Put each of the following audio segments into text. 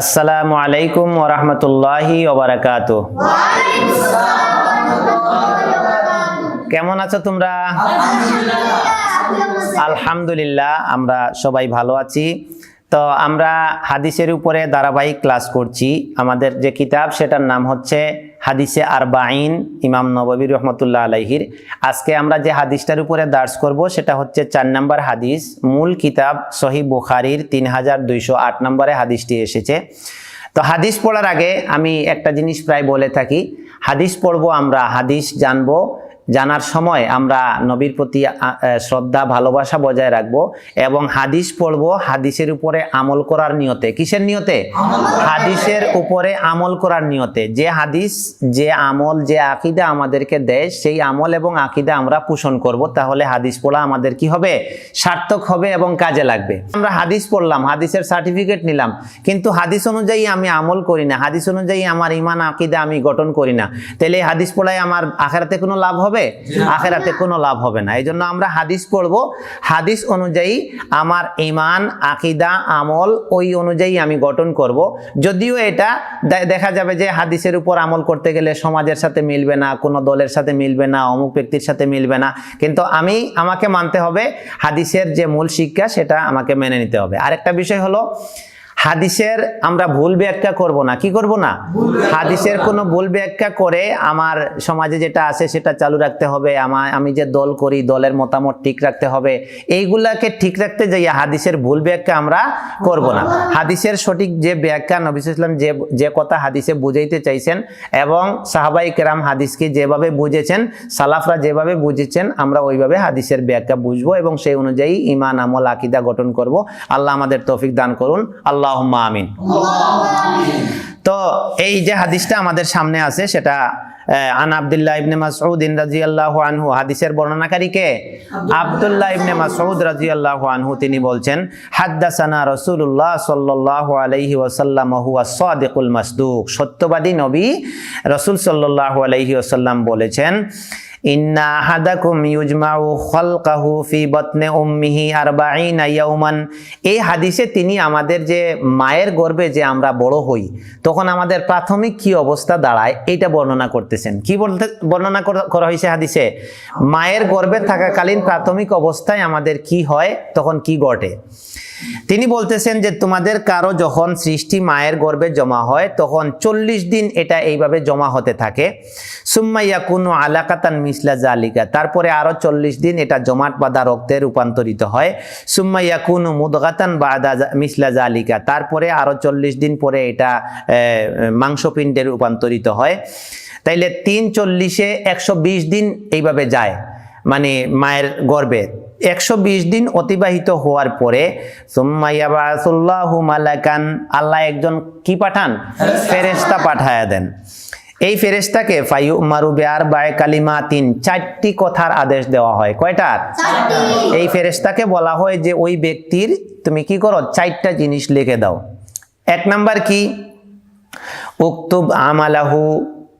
আসসালামু আলাইকুম ওরহমতুল্লাহি ওবরাকাত কেমন আছো তোমরা? আলহামদুলিল্লাহ আমরা সবাই ভালো আছি। তো আমরা হাদিসের উপরে ধারাবাহিক ক্লাস করছি। আমাদের যে কিতাব সেটার নাম হচ্ছে হাদিসে আরবাইন ইমাম নববী রহমতুল্লাহ আলাইহির। আজকে আমরা যে হাদিসটার উপরে দার্স করব, সেটা হচ্ছে চার নম্বর হাদিস, মূল কিতাব সহি বুখারির তিন হাজার দুইশো আট নম্বরে হাদিসটি এসেছে। তো হাদিস পড়ার আগে আমি একটা জিনিস প্রায় বলে থাকি, হাদিস পড়ব আমরা, হাদিস জানব জানার সময় আমরা নবীর প্রতি শ্রদ্ধা, ভালোবাসা বজায় রাখব এবং হাদিস পড়ব হাদিসের উপরে আমল করার নিয়তে। কিসের নিয়তে? হাদিসের উপরে আমল করার নিয়তে। যে হাদিস, যে আমল, যে আকিদা আমাদেরকে দেয়, সেই আমল এবং আকিদা আমরা পোষণ করব। তাহলে হাদিস পড়া আমাদের কি হবে? সার্থক হবে এবং কাজে লাগবে। আমরা হাদিস পড়লাম, হাদিসের সার্টিফিকেট নিলাম। কিন্তু হাদিস অনুযায়ী আমি আমল করি না। হাদিস অনুযায়ী আমার ইমান আকিদা আমি গঠন করি না। তাহলে হাদিস পড়ায় আমার আখেরাতে কোনো লাভ হবে? আখেরাতে কোনো লাভ হবে না। এই জন্য আমরা হাদিস পড়ব। হাদিস অনুযায়ী আমার ইমান আকিদা, আমল, ওই অনুযায়ী আমি গঠন করব। যদিও এটা দেখা যাবে যে হাদিসের উপর আমল করতে গেলে সমাজের সাথে মিলবে না, কোনো দলের সাথে মিলবে না, অমুক ব্যক্তির সাথে মিলবে না। কিন্তু আমি, আমাকে মানতে হবে হাদিসের যে মূল শিক্ষা সেটা আমাকে মেনে নিতে হবে। আরেকটা বিষয় হলো হাদিসের আমরা ভুল ব্যাখ্যা করব না। কি করব না? হাদিসের কোনো ভুল ব্যাখ্যা করে আমার সমাজে যেটা আছে সেটা চালু রাখতে হবে আমার আমি যে দল করি, দলের মতামত ঠিক রাখতে হবে, এইগুলাকে ঠিক রাখতে যাইয়া হাদিসের ভুল ব্যাখ্যা আমরা করব না। হাদিসের সঠিক যে ব্যাখ্যা নবী ইসলাম যে যে কথা হাদিসে বুঝাইতে চাইছেন এবং সাহাবাই কেরাম হাদিসকে যেভাবে বুঝেছেন, সালাফরা যেভাবে বুঝেছেন, আমরা ওইভাবে হাদিসের ব্যাখ্যা বুঝব এবং সেই অনুযায়ী ইমান আমল, আকিদা গঠন করব। আল্লাহ আমাদের তৌফিক দান করুন। আল্লাহ আমিন। তো এই যে হাদিসটা আমাদের সামনে আছে সেটা আন আব্দুল্লাহ ইবনে মাসউদ রাদিয়াল্লাহু আনহু হাদিসের বর্ণনাকারী কে? আব্দুল্লাহ ইবনে মাসউদ রাদিয়াল্লাহু আনহু তিনি বলছেন হাদ্দাসানা রাসূলুল্লাহ সাল্লাল্লাহু আলাইহি ওয়াসাল্লাম হুয়া সাদিকুল মাসদুক। সত্যবাদী নবী রাসূল সাল্লাল্লাহু আলাইহি ওয়াসাল্লাম বলেছেন ইন্না আহাদাকুম ইউজমাউ খালকাহু ফি বতনে উম্মিহি আরবাঈনা ইয়াউমান। এই হাদিসে তিনি আমাদের যে মায়ের গর্ভে যে আমরা বড় হই, তখন আমাদের প্রাথমিক কি অবস্থা দাঁড়ায় এইটা বর্ণনা করতেছেন। কি বলতে, বর্ণনা করা- করা হয়েছে হাদিসে? মায়ের গর্ভে থাকাকালীন প্রাথমিক অবস্থায় আমাদের কি হয়, তখন কি ঘটে? তিনি বলতেছেন যে তোমাদের কারও যখন সৃষ্টি মায়ের গর্ভে জমা হয়, তখন চল্লিশ দিন এটা এইভাবে জমা হতে থাকে। সুম্মাইয়া কোনো আলাকাতান মিসলা জালিকা। তারপরে আরও চল্লিশ দিন এটা জমাট বাঁধা রক্তে রূপান্তরিত হয়। সুম্মাইয়া কোনো মুদগাতান বাদা মিসলা জালিকা। তারপরে আরও চল্লিশ দিন পরে এটা মাংসপিণ্ডে রূপান্তরিত হয়। তাইলে তিন চল্লিশে একশো বিশ দিন এইভাবে যায় মানে মায়ের গর্বে একশো বিশ দিন অতিবাহিত হওয়ার পরে সুম্মাইয়াবাসুল্লাহু মালাকান, আল্লাহ একজন কি পাঠান? ফেরেশতা পাঠায়া দেন। এই ফেরেস্তাকে ফাইউ মারু বেয়ার বায় কালিমা তিন চারটি কথার আদেশ দেওয়া হয়। কয়টার এই ফেরেস্তাকে বলা হয় যে ওই ব্যক্তির তুমি কি করো? চারটা জিনিস লিখে দাও। এক নাম্বার কি? উক্তুব আমালাহু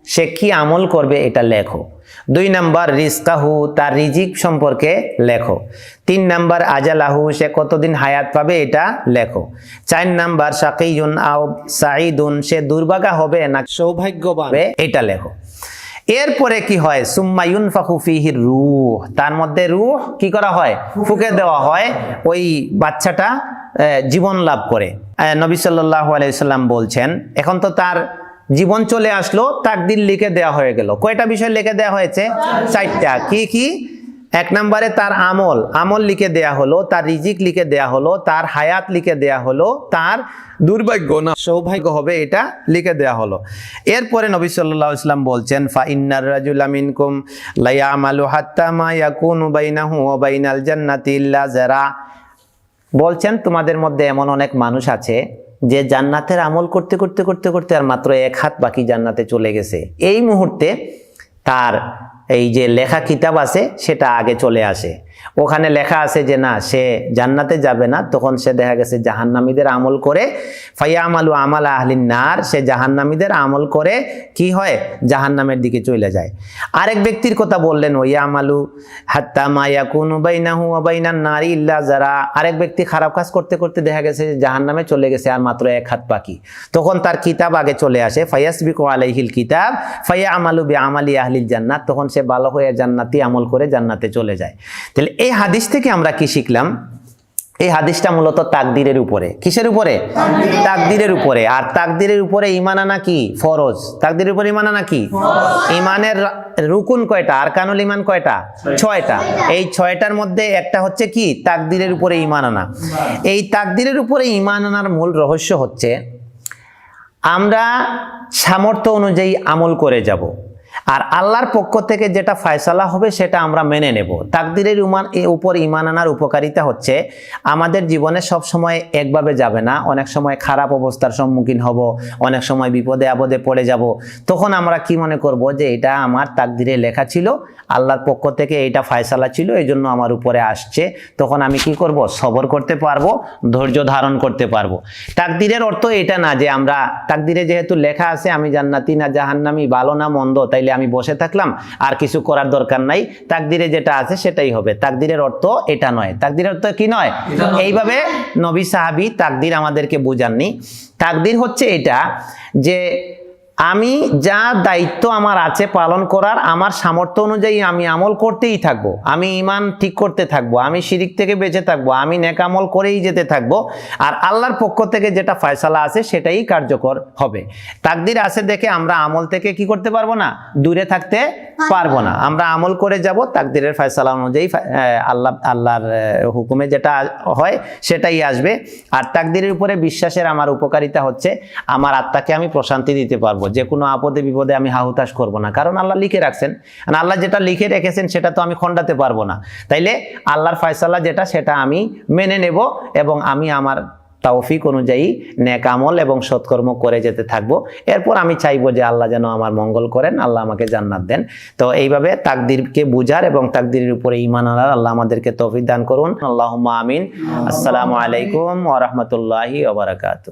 সে কি আমল করবে এটা লেখো। দুই নাম্বার রিস্কাহু তার রিজিক সম্পর্কে লেখো। তিন নাম্বার আজালাহু সে কতদিন হায়াত পাবে এটা লেখো। চার নাম্বার সাকিউন আও সাইদুন সে দুর্ভাগা হবে না সৌভাগ্যবান। এটা লেখো। এরপরে কি হয়? সুম্মায়ুন ফাকুফিহির রুহ। তার মধ্যে রুহ কি করা হয়? ফুকে দেওয়া হয়। ওই বাচ্চাটা জীবন লাভ করে। নবী সাল্লাহ আলাইসাল্লাম বলছেন এখন তো তার জীবন চলে আসলো, তাকদির লিখে দেওয়া হয়ে গেল। কয়টা বিষয় লিখে দেওয়া হয়েছে? চারটা। কি কি? এক নম্বরে তার আমল। আমল লিখে দেয়া হলো, তার রিজিক লিখে দেয়া হলো, তার হায়াত লিখে দেয়া হলো, তার দুর্ভাগ্য না, সৌভাগ্য হবে এটা লিখে দেয়া হলো। এরপরে নবী আলাইহি ইসলাম বলছেন, ফা ইন্নার রাজুলা মিনকুম লা ইয়ামালু হাত্তা মা ইয়াকুনু বাইনাহু ওয়া বাইনাল জান্নাতি ইল্লা যারা। বলছেন, তোমাদের মধ্যে এমন অনেক মানুষ আছে যে জান্নাতের আমল করতে করতে করতে করতে আর মাত্র এক হাত বাকি জান্নাতে চলে গেছে। এই মুহূর্তে তার এই যে লেখা কিতাব আছে, সেটা আগে চলে আসে। ওখানে লেখা আছে যে না, সে জান্নাতে যাবে না। তখন সে দেখা গেছে জাহান্নামীদের আমল করে ফাইয়া আমালু আহলিন নার সে জাহান্নামীদের আমল করে কি হয়? জাহান্নামের দিকে চলে যায়। আরেক ব্যক্তির কথা বললেন ওইয়া আমালু হাত্তা মায়া কুন বাইনাহু বাইনান নারী ইল্লা যারা। আরেক ব্যক্তি খারাপ কাজ করতে করতে দেখা গেছে যে জাহান্নামে চলে গেছে আর মাত্র এক হাত বাকি। তখন তার কিতাব আগে চলে আসে ফাইয়াস ফায়াসবিকু আলাইহিল কিতাব ফাইয়া আমালু বি আমালি আহলিল জান্নাত। তখন সে ভালো হয়ে জান্নাতি আমল করে জান্নাতে চলে যায়। তাহলে এই হাদিস থেকে আমরা কি শিখলাম? এই হাদিসটা মূলত তাকদিরের উপরে। কিসের উপরে? তাকদিরের উপরে। আর তাকদিরের উপরে ইমান আনা কি? ফরজ। তাকদিরের উপরে ইমান আনা কি? ইমানের রুকুন কয়টা? আর কানুল ইমান কয়টা? ছয়টা। এই ছয়টার মধ্যে একটা হচ্ছে কি? তাকদিরের উপরে ইমান আনা। এই তাকদিরের উপরে ইমান আনার মূল রহস্য হচ্ছে আমরা সামর্থ্য অনুযায়ী আমল করে যাব। আর আল্লাহর পক্ষ থেকে যেটা ফয়সালা হবে সেটা আমরা মেনে নেব। তাকদিরের উমান উপর ইমান আনার উপকারিতা হচ্ছে আমাদের জীবনে সব সময় একভাবে যাবে না। অনেক সময় খারাপ অবস্থার সম্মুখীন হব, অনেক সময় বিপদে আপদে পড়ে যাব। তখন আমরা কি মনে করব যে এটা আমার তাকদিরে লেখা ছিল, আল্লাহর পক্ষ থেকে এটা ফয়সালা ছিল এই জন্য আমার উপরে আসছে। তখন আমি কি করব? সবর করতে পারব, ধৈর্য ধারণ করতে পারব। তাকদিরের অর্থ এটা না যে আমরা, তাকদিরে যেহেতু লেখা আছে, আমি জান্নাতি না জাহান্নামি, ভালো না মন্দ, তাইলে আমি বসে থাকলাম আর কিছু করার দরকার নাই। তাকদিরে যেটা আছে সেটাই হবে। তাকদিরের অর্থ এটা নয়। তাকদিরের অর্থ কি নয়? এইভাবে নবী সাহাবি তাকদির আমাদেরকে বুঝাননি। তাকদির হচ্ছে এটা যে আমি যা দায়িত্ব আমার আছে পালন করার, আমার সামর্থ্য অনুযায়ী আমি আমল করতেই থাকব। আমি ইমান ঠিক করতে থাকব, আমি শিরিক থেকে বেঁচে থাকব, আমি নেকামল করেই যেতে থাকব। আর আল্লাহর পক্ষ থেকে যেটা ফয়সালা আছে সেটাই কার্যকর হবে। তাকদির আছে দেখে আমরা আমল থেকে কি করতে পারব না? দূরে থাকতে পারব না। আমরা আমল করে যাব, তাকদিরের ফয়সালা অনুযায়ী আল্লাহ, আল্লাহর হুকুমে যেটা হয় সেটাই আসবে। আর তাকদিরের উপরে বিশ্বাসের আমার উপকারিতা হচ্ছে, আমার আত্মাকে আমি প্রশান্তি দিতে পারব। যে কোনো আপদে বিপদে আমি হাহুতাশ করব না। কারণ আল্লাহ লিখে রাখছেন। আর আল্লাহ যেটা লিখে রেখেছেন সেটা তো আমি খণ্ডাতে পারব না। তাইলে আল্লাহর ফয়সালা যেটা সেটা আমি মেনে নেব এবং আমি আমার তাওফিক অনুযায়ী নেক আমল এবং সৎকর্ম করে যেতে থাকব। এরপর আমি চাইব যে আল্লাহ যেন আমার মঙ্গল করেন আল্লাহ আমাকে জান্নাত দেন। তো এইভাবে তাকদিরকে বুঝার এবং তাকদিরের উপরে ইমান আনার আল্লাহ আমাদেরকে তৌফিক দান করুন। আল্লাহ আমিন। আসসালামু আলাইকুম ওরহমতুল্লাহি ওবরাকাতু